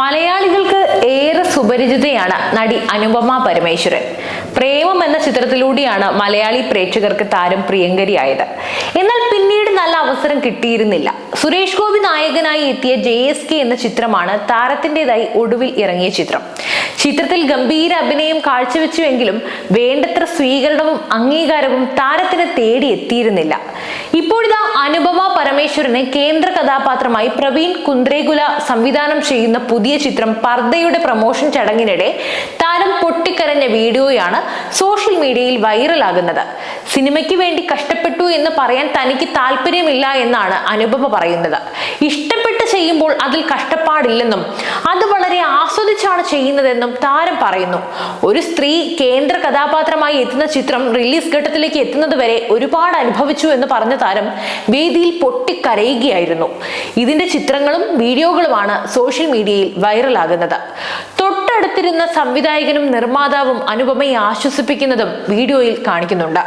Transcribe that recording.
മലയാളികൾക്ക് ഏറെ സുപരിചിതയാണ് നടി അനുപമ പരമേശ്വരൻ. പ്രേമം എന്ന ചിത്രത്തിലൂടെയാണ് മലയാളി പ്രേക്ഷകർക്ക് താരം പ്രിയങ്കരിയായത്. എന്നാൽ പിന്നീട് നല്ല അവസരം കിട്ടിയിരുന്നില്ല. സുരേഷ് ഗോപി നായകനായി എത്തിയ ജെ എസ് കെ എന്ന ചിത്രമാണ് താരത്തിന്റെതായി ഒടുവിൽ ഇറങ്ങിയ ചിത്രം. ചിത്രത്തിൽ ഗംഭീര അഭിനയം കാഴ്ചവെച്ചുവെങ്കിലും വേണ്ടത്ര സ്വീകരണവും അംഗീകാരവും താരത്തിന് തേടി എത്തിയിരുന്നില്ല ഇപ്പോഴിതാ അനുപമ പരമേശ്വരനെ കേന്ദ്ര കഥാപാത്രമായി പ്രവീൺ കുന്ദ്രേകുല സംവിധാനം ചെയ്യുന്ന പുതിയ ചിത്രം പർദ്ദയുടെ പ്രമോഷൻ ചടങ്ങിനിടെ താരം പൊട്ടിക്കരഞ്ഞ വീഡിയോയാണ് സോഷ്യൽ മീഡിയയിൽ വൈറലാകുന്നത്. സിനിമയ്ക്ക് വേണ്ടി കഷ്ടപ്പെട്ടു എന്ന് പറയാൻ തനിക്ക് താല്പര്യമില്ല എന്നാണ് അനുപമ പറയുന്നത്. ഇഷ്ടപ്പെട്ട് ചെയ്യുമ്പോൾ അതിൽ കഷ്ടപ്പാടില്ലെന്നും അത് വളരെ ആസ്വദിച്ചാണ് ചെയ്യുന്നതെന്നും താരം പറയുന്നു. ഒരു സ്ത്രീ കേന്ദ്ര കഥാപാത്രമായി എത്തുന്ന ചിത്രം റിലീസ് ഘട്ടത്തിലേക്ക് എത്തുന്നത് വരെ ഒരുപാട് അനുഭവിച്ചു എന്ന് പറഞ്ഞ താരം വേദിയിൽ പൊട്ടിക്കരയുകയായിരുന്നു. ഇതിന്റെ ചിത്രങ്ങളും വീഡിയോകളുമാണ് സോഷ്യൽ മീഡിയയിൽ വൈറലാകുന്നത്. തൊട്ടടുത്തിരുന്ന സംവിധായകനും നിർമ്മാതാവും അനുപമയെ ആശ്വസിപ്പിക്കുന്നതും വീഡിയോയിൽ കാണിക്കുന്നുണ്ട്.